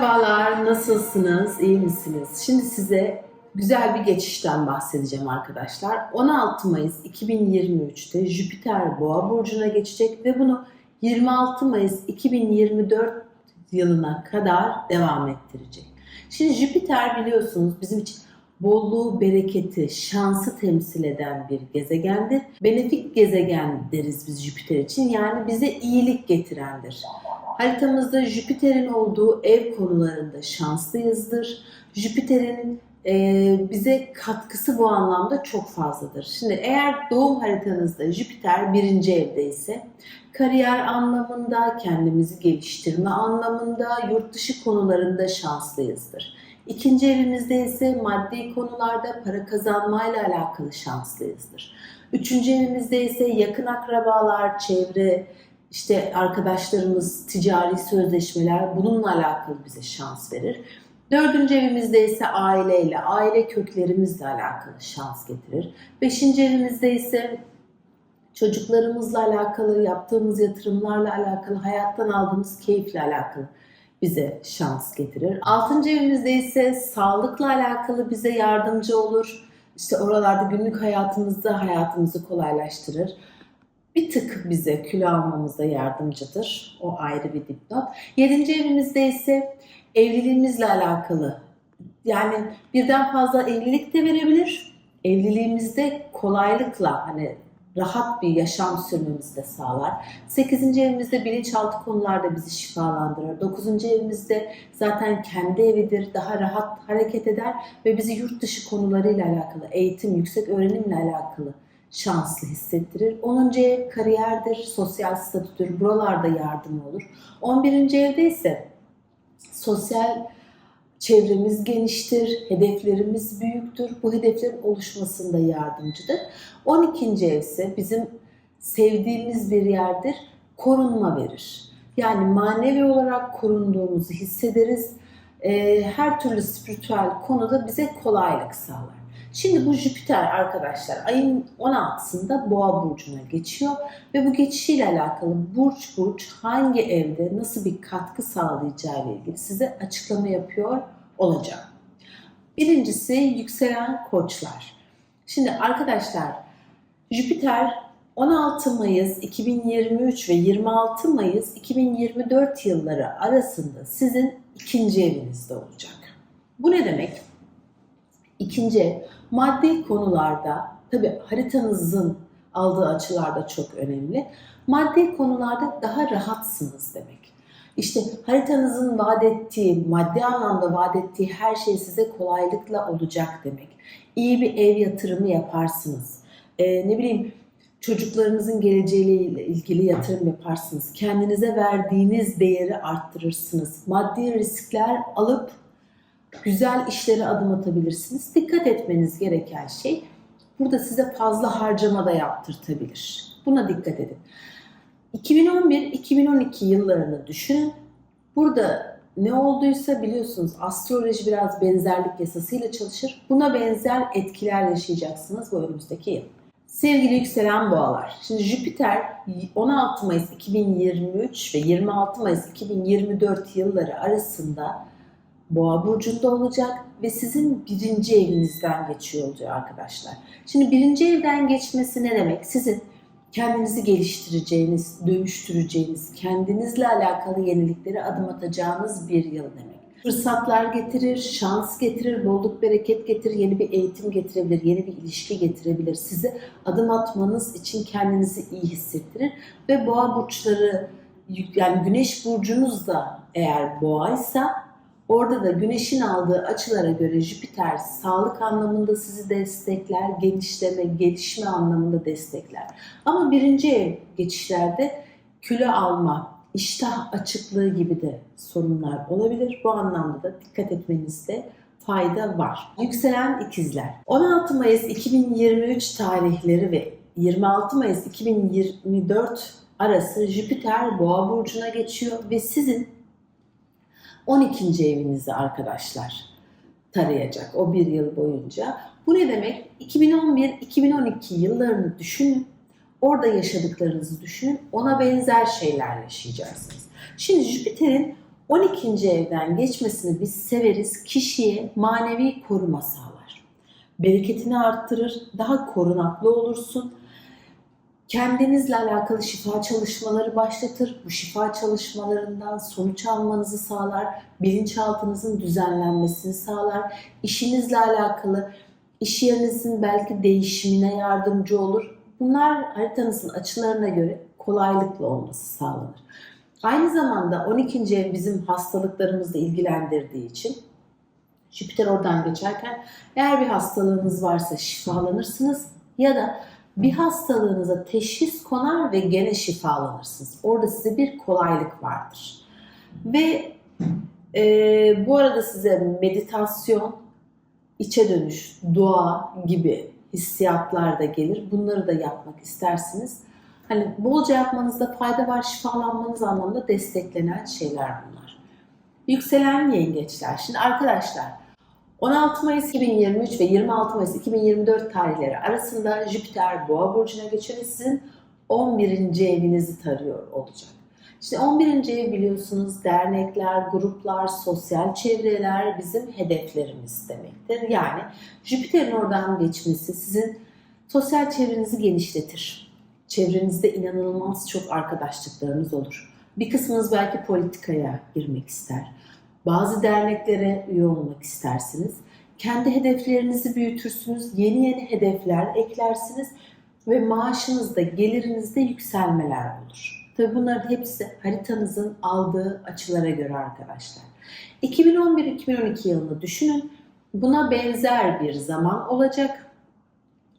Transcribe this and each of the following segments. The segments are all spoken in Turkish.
Merhabalar, nasılsınız? İyi misiniz? Şimdi size güzel bir geçişten bahsedeceğim arkadaşlar. 16 Mayıs 2023'te Jüpiter Boğa burcuna geçecek ve bunu 26 Mayıs 2024 yılına kadar devam ettirecek. Şimdi Jüpiter biliyorsunuz bizim için bolluğu, bereketi, şansı temsil eden bir gezegendir. Benefik gezegen deriz biz Jüpiter için. Yani bize iyilik getirendir. Haritamızda Jüpiter'in olduğu ev konularında şanslıyızdır. Jüpiter'in e, bize katkısı bu anlamda çok fazladır. Şimdi eğer doğum haritanızda Jüpiter birinci evde ise kariyer anlamında, kendimizi geliştirme anlamında, yurt dışı konularında şanslıyızdır. İkinci evimizde ise maddi konularda para kazanmayla alakalı şanslıyızdır. Üçüncü evimizde ise yakın akrabalar, çevre, işte arkadaşlarımız, ticari sözleşmeler bununla alakalı bize şans verir. Dördüncü evimizde ise aileyle, aile köklerimizle alakalı şans getirir. Beşinci evimizde ise çocuklarımızla alakalı, yaptığımız yatırımlarla alakalı, hayattan aldığımız keyifle alakalı bize şans getirir. Altıncı evimizde ise sağlıkla alakalı bize yardımcı olur. İşte oralarda günlük hayatımızda hayatımızı kolaylaştırır. Bir tık bize kilo almamızda yardımcıdır. O ayrı bir dipnot. Yedinci evimizde ise evliliğimizle alakalı. Yani birden fazla evlilik de verebilir. Evliliğimizde kolaylıkla hani rahat bir yaşam sürmemizi de sağlar. 8. evimizde bilinçaltı konularda bizi şifalandırır. 9. evimizde zaten kendi evidir, daha rahat hareket eder ve bizi yurt dışı konularıyla alakalı, eğitim, yüksek öğrenimle alakalı şanslı hissettirir. 10. ev kariyerdir, sosyal statüdür, buralarda yardım olur. 11. evde ise sosyal çevremiz geniştir, hedeflerimiz büyüktür. Bu hedeflerin oluşmasında yardımcıdır. 12. ev ise bizim sevdiğimiz bir yerdir, korunma verir. Yani manevi olarak korunduğumuzu hissederiz. Ee, her türlü spiritüel konuda bize kolaylık sağlar. Şimdi bu Jüpiter arkadaşlar ayın 16'sında Boğa burcuna geçiyor ve bu geçişiyle alakalı burç burç hangi evde nasıl bir katkı sağlayacağı ile ilgili size açıklama yapıyor olacağım. Birincisi yükselen koçlar. Şimdi arkadaşlar Jüpiter 16 Mayıs 2023 ve 26 Mayıs 2024 yılları arasında sizin ikinci evinizde olacak. Bu ne demek? İkinci ev maddi konularda tabi haritanızın aldığı açılar da çok önemli. Maddi konularda daha rahatsınız demek. İşte haritanızın vaat ettiği, maddi anlamda vaat ettiği her şey size kolaylıkla olacak demek. İyi bir ev yatırımı yaparsınız. Ee, ne bileyim çocuklarınızın geleceğiyle ilgili yatırım yaparsınız. Kendinize verdiğiniz değeri arttırırsınız. Maddi riskler alıp güzel işlere adım atabilirsiniz. Dikkat etmeniz gereken şey burada size fazla harcama da yaptırtabilir. Buna dikkat edin. 2011-2012 yıllarını düşünün. Burada ne olduysa biliyorsunuz astroloji biraz benzerlik yasasıyla çalışır. Buna benzer etkiler yaşayacaksınız bu önümüzdeki yıl. Sevgili yükselen boğalar, şimdi Jüpiter 16 Mayıs 2023 ve 26 Mayıs 2024 yılları arasında Boğa burcunda olacak ve sizin birinci evinizden geçiyor olacak arkadaşlar. Şimdi birinci evden geçmesi ne demek? Sizin kendinizi geliştireceğiniz, dönüştüreceğiniz, kendinizle alakalı yeniliklere adım atacağınız bir yıl demek. Fırsatlar getirir, şans getirir, bolluk bereket getirir, yeni bir eğitim getirebilir, yeni bir ilişki getirebilir. Size adım atmanız için kendinizi iyi hissettirir ve boğa burçları yani güneş burcunuz da eğer boğaysa Orada da güneşin aldığı açılara göre Jüpiter sağlık anlamında sizi destekler, genişleme, gelişme anlamında destekler. Ama birinci ev geçişlerde kilo alma, iştah açıklığı gibi de sorunlar olabilir. Bu anlamda da dikkat etmenizde fayda var. Yükselen ikizler. 16 Mayıs 2023 tarihleri ve 26 Mayıs 2024 arası Jüpiter Boğa burcuna geçiyor ve sizin 12. evinizi arkadaşlar tarayacak o bir yıl boyunca. Bu ne demek? 2011-2012 yıllarını düşünün. Orada yaşadıklarınızı düşünün. Ona benzer şeyler yaşayacaksınız. Şimdi Jüpiter'in 12. evden geçmesini biz severiz. Kişiye manevi koruma sağlar. Bereketini arttırır, daha korunaklı olursun. Kendinizle alakalı şifa çalışmaları başlatır. Bu şifa çalışmalarından sonuç almanızı sağlar. Bilinçaltınızın düzenlenmesini sağlar. İşinizle alakalı iş yerinizin belki değişimine yardımcı olur. Bunlar haritanızın açılarına göre kolaylıkla olması sağlanır. Aynı zamanda 12. ev bizim hastalıklarımızla ilgilendirdiği için Jüpiter oradan geçerken eğer bir hastalığınız varsa şifalanırsınız ya da bir hastalığınıza teşhis konar ve gene şifalanırsınız. Orada size bir kolaylık vardır. Ve e, bu arada size meditasyon, içe dönüş, dua gibi hissiyatlar da gelir. Bunları da yapmak istersiniz. Hani bolca yapmanızda fayda var, şifalanmanız anlamında desteklenen şeyler bunlar. Yükselen yengeçler. Şimdi arkadaşlar 16 Mayıs 2023 ve 26 Mayıs 2024 tarihleri arasında Jüpiter Boğa burcuna geçiyor ve sizin 11. evinizi tarıyor olacak. İşte 11. ev biliyorsunuz dernekler, gruplar, sosyal çevreler bizim hedeflerimiz demektir. Yani Jüpiter'in oradan geçmesi sizin sosyal çevrenizi genişletir. Çevrenizde inanılmaz çok arkadaşlıklarınız olur. Bir kısmınız belki politikaya girmek ister. Bazı derneklere üye olmak istersiniz. Kendi hedeflerinizi büyütürsünüz. Yeni yeni hedefler eklersiniz ve maaşınızda, gelirinizde yükselmeler olur. Tabii bunların hepsi haritanızın aldığı açılara göre arkadaşlar. 2011-2012 yılını düşünün. Buna benzer bir zaman olacak.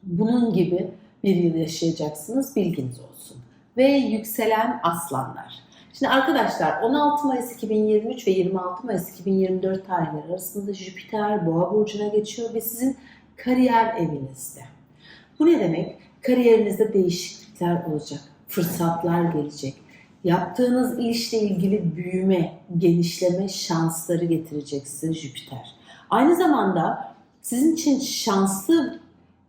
Bunun gibi bir yıl yaşayacaksınız bilginiz olsun. Ve yükselen aslanlar. Şimdi arkadaşlar 16 Mayıs 2023 ve 26 Mayıs 2024 tarihleri arasında Jüpiter Boğa burcuna geçiyor ve sizin kariyer evinizde. Bu ne demek? Kariyerinizde değişiklikler olacak, fırsatlar gelecek. Yaptığınız işle ilgili büyüme, genişleme şansları getirecek size Jüpiter. Aynı zamanda sizin için şanslı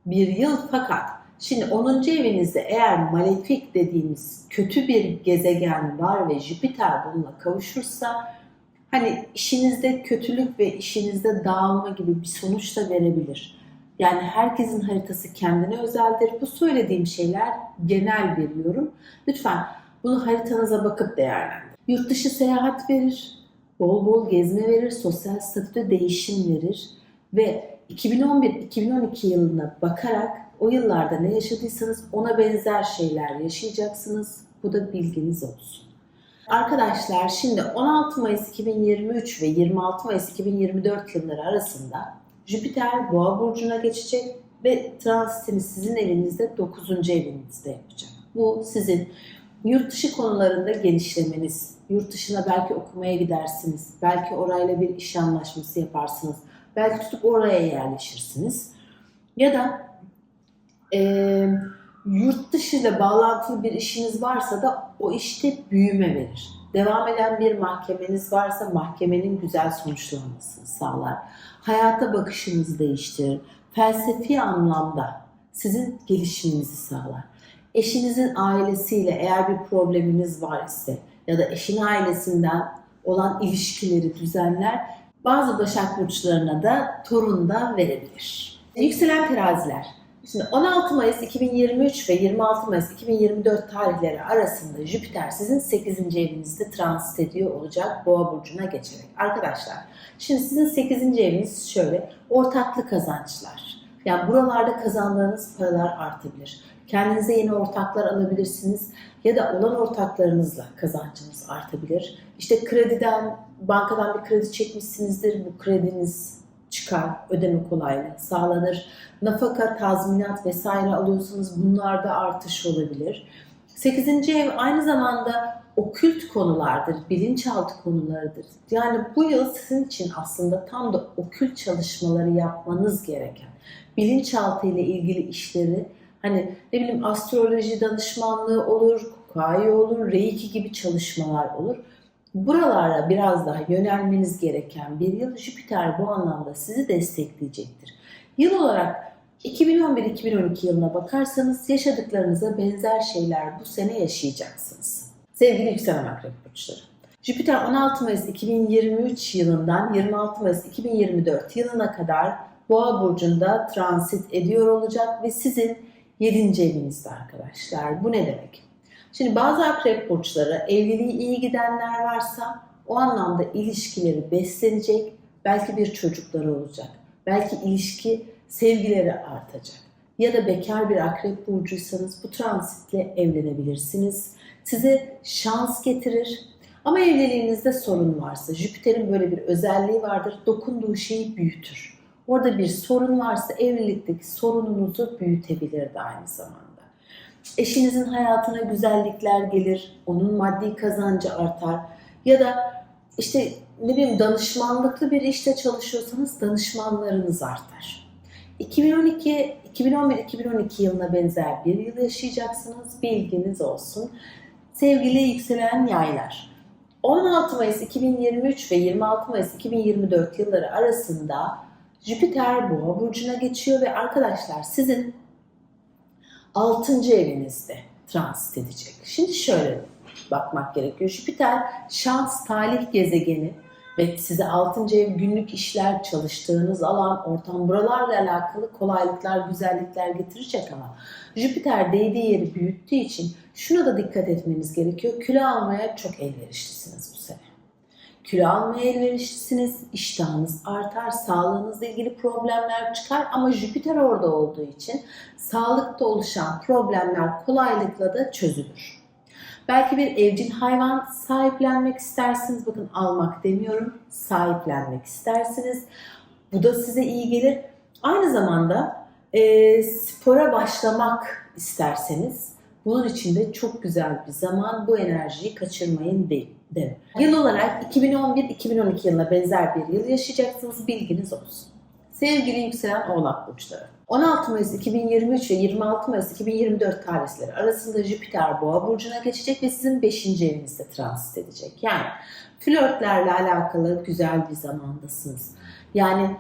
bir yıl fakat Şimdi 10. evinizde eğer malefik dediğimiz kötü bir gezegen var ve Jüpiter bununla kavuşursa hani işinizde kötülük ve işinizde dağılma gibi bir sonuç da verebilir. Yani herkesin haritası kendine özeldir. Bu söylediğim şeyler genel bir yorum. Lütfen bunu haritanıza bakıp değerlendirin. Yurt dışı seyahat verir, bol bol gezme verir, sosyal statüde değişim verir ve 2011-2012 yılına bakarak o yıllarda ne yaşadıysanız ona benzer şeyler yaşayacaksınız. Bu da bilginiz olsun. Arkadaşlar şimdi 16 Mayıs 2023 ve 26 Mayıs 2024 yılları arasında Jüpiter Boğa burcuna geçecek ve transitini sizin evinizde 9. evinizde yapacak. Bu sizin yurt dışı konularında genişlemeniz, yurt dışına belki okumaya gidersiniz, belki orayla bir iş anlaşması yaparsınız, belki tutup oraya yerleşirsiniz. Ya da e, yurt dışı ile bağlantılı bir işiniz varsa da o işte büyüme verir. Devam eden bir mahkemeniz varsa mahkemenin güzel sonuçlanmasını sağlar. Hayata bakışınızı değiştirir. Felsefi anlamda sizin gelişiminizi sağlar. Eşinizin ailesiyle eğer bir probleminiz var ise ya da eşin ailesinden olan ilişkileri düzenler. Bazı Başak Burçlarına da torun da verebilir. Yükselen teraziler. Şimdi 16 Mayıs 2023 ve 26 Mayıs 2024 tarihleri arasında Jüpiter sizin 8. evinizde transit ediyor olacak Boğa burcuna geçerek. Arkadaşlar şimdi sizin 8. eviniz şöyle ortaklı kazançlar. Yani buralarda kazandığınız paralar artabilir. Kendinize yeni ortaklar alabilirsiniz ya da olan ortaklarınızla kazancınız artabilir. İşte krediden, bankadan bir kredi çekmişsinizdir. Bu krediniz çıkar, ödeme kolaylığı sağlanır. Nafaka, tazminat vesaire alıyorsanız bunlarda artış olabilir. Sekizinci ev aynı zamanda okült konulardır, bilinçaltı konularıdır. Yani bu yıl sizin için aslında tam da okült çalışmaları yapmanız gereken, bilinçaltı ile ilgili işleri hani ne bileyim astroloji danışmanlığı olur, kukai olur, reiki gibi çalışmalar olur. Buralara biraz daha yönelmeniz gereken bir yıl Jüpiter bu anlamda sizi destekleyecektir. Yıl olarak 2011-2012 yılına bakarsanız yaşadıklarınıza benzer şeyler bu sene yaşayacaksınız. Sevgili yükselen akrep burçları. Jüpiter 16 Mayıs 2023 yılından 26 Mayıs 2024 yılına kadar Boğa burcunda transit ediyor olacak ve sizin 7. evinizde arkadaşlar. Bu ne demek? Şimdi bazı akrep burçları evliliği iyi gidenler varsa o anlamda ilişkileri beslenecek, belki bir çocukları olacak. Belki ilişki sevgileri artacak. Ya da bekar bir akrep burcuysanız bu transitle evlenebilirsiniz. Size şans getirir. Ama evliliğinizde sorun varsa, Jüpiter'in böyle bir özelliği vardır, dokunduğu şeyi büyütür. Orada bir sorun varsa evlilikteki sorununuzu büyütebilir de aynı zamanda. Eşinizin hayatına güzellikler gelir, onun maddi kazancı artar ya da işte ne bileyim danışmanlıklı bir işte çalışıyorsanız danışmanlarınız artar. 2012 2011-2012 yılına benzer bir yıl yaşayacaksınız. Bilginiz olsun. Sevgili yükselen yaylar. 16 Mayıs 2023 ve 26 Mayıs 2024 yılları arasında Jüpiter Boğa burcuna geçiyor ve arkadaşlar sizin 6. evinizde transit edecek. Şimdi şöyle bakmak gerekiyor. Jüpiter şans, talih gezegeni ve size 6. ev günlük işler, çalıştığınız alan, ortam buralarla alakalı kolaylıklar, güzellikler getirecek ama Jüpiter değdiği yeri büyüttüğü için şuna da dikkat etmeniz gerekiyor. Kilo almaya çok elverişlisiniz bu sene. Kilo almaya elverişlisiniz, iştahınız artar, sağlığınızla ilgili problemler çıkar ama Jüpiter orada olduğu için sağlıkta oluşan problemler kolaylıkla da çözülür. Belki bir evcil hayvan sahiplenmek istersiniz. Bakın almak demiyorum, sahiplenmek istersiniz. Bu da size iyi gelir. Aynı zamanda e, spora başlamak isterseniz bunun için de çok güzel bir zaman. Bu enerjiyi kaçırmayın derim. Yıl olarak 2011-2012 yılına benzer bir yıl yaşayacaksınız. Bilginiz olsun. Sevgili yükselen oğlak burçları. 16 Mayıs 2023 ve 26 Mayıs 2024 tarihleri arasında Jüpiter Boğa burcuna geçecek ve sizin 5. evinizde transit edecek. Yani flörtlerle alakalı güzel bir zamandasınız. Yani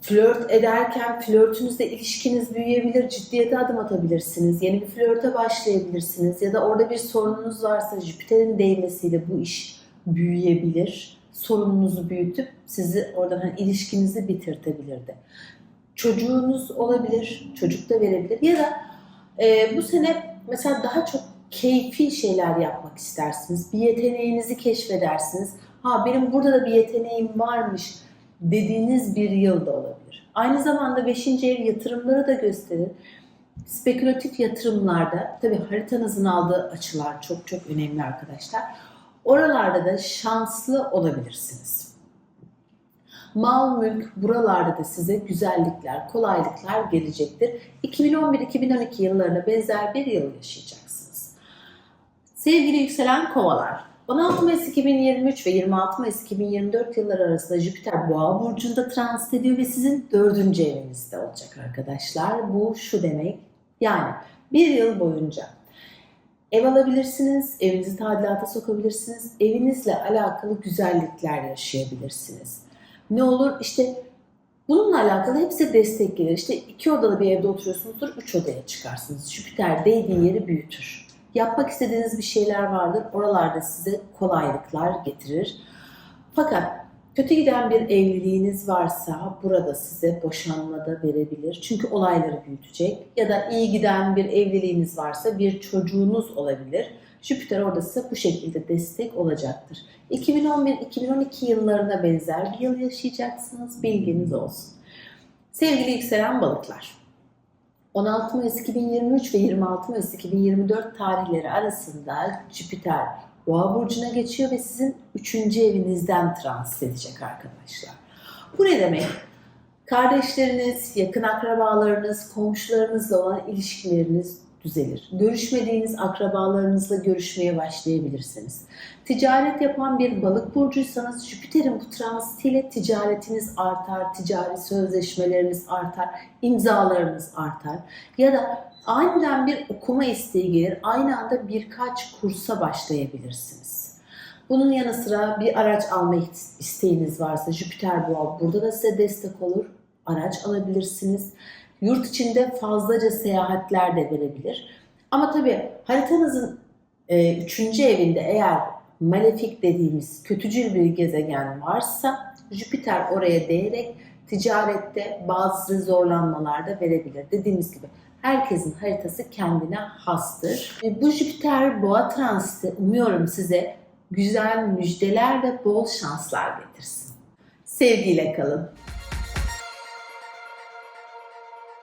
flört ederken flörtünüzle ilişkiniz büyüyebilir, ciddiyete adım atabilirsiniz, yeni bir flörte başlayabilirsiniz ya da orada bir sorununuz varsa Jüpiter'in değmesiyle bu iş büyüyebilir. Sorununuzu büyütüp sizi oradan hani ilişkinizi bitirtebilir de. Çocuğunuz olabilir, çocuk da verebilir ya da e, bu sene mesela daha çok keyfi şeyler yapmak istersiniz. Bir yeteneğinizi keşfedersiniz. Ha benim burada da bir yeteneğim varmış dediğiniz bir yıl da olabilir. Aynı zamanda 5. ev yatırımları da gösterir. Spekülatif yatırımlarda tabi haritanızın aldığı açılar çok çok önemli arkadaşlar. Oralarda da şanslı olabilirsiniz. Mal mülk buralarda da size güzellikler, kolaylıklar gelecektir. 2011-2012 yıllarına benzer bir yıl yaşayacaksınız. Sevgili yükselen kovalar, 16 Mayıs 2023 ve 26 Mayıs 2024 yılları arasında Jüpiter Boğa burcunda transit ediyor ve sizin dördüncü evinizde olacak arkadaşlar. Bu şu demek yani bir yıl boyunca ev alabilirsiniz, evinizi tadilata sokabilirsiniz, evinizle alakalı güzellikler yaşayabilirsiniz. Ne olur işte bununla alakalı hepsi destek gelir. İşte iki odalı bir evde oturuyorsunuzdur, üç odaya çıkarsınız. Jüpiter değdiği yeri büyütür. Yapmak istediğiniz bir şeyler vardır. Oralarda size kolaylıklar getirir. Fakat kötü giden bir evliliğiniz varsa burada size boşanma da verebilir. Çünkü olayları büyütecek. Ya da iyi giden bir evliliğiniz varsa bir çocuğunuz olabilir. Jüpiter orada size bu şekilde destek olacaktır. 2011-2012 yıllarına benzer bir yıl yaşayacaksınız. Bilginiz olsun. Sevgili yükselen balıklar. 16 Mayıs 2023 ve 26 Mayıs 2024 tarihleri arasında Jüpiter Boğa burcuna geçiyor ve sizin 3. evinizden transit edecek arkadaşlar. Bu ne demek? Kardeşleriniz, yakın akrabalarınız, komşularınızla olan ilişkileriniz düzelir. Görüşmediğiniz akrabalarınızla görüşmeye başlayabilirsiniz. Ticaret yapan bir balık burcuysanız Jüpiter'in bu transitiyle ticaretiniz artar, ticari sözleşmeleriniz artar, imzalarınız artar. Ya da aniden bir okuma isteği gelir, aynı anda birkaç kursa başlayabilirsiniz. Bunun yanı sıra bir araç alma isteğiniz varsa Jüpiter Boğa burada da size destek olur. Araç alabilirsiniz. Yurt içinde fazlaca seyahatler de verebilir. Ama tabii haritanızın e, üçüncü evinde eğer malefik dediğimiz kötücül bir gezegen varsa Jüpiter oraya değerek ticarette bazı zorlanmalarda verebilir. Dediğimiz gibi herkesin haritası kendine hastır. E, Bu Jüpiter boğa transiti umuyorum size güzel müjdeler ve bol şanslar getirsin. Sevgiyle kalın.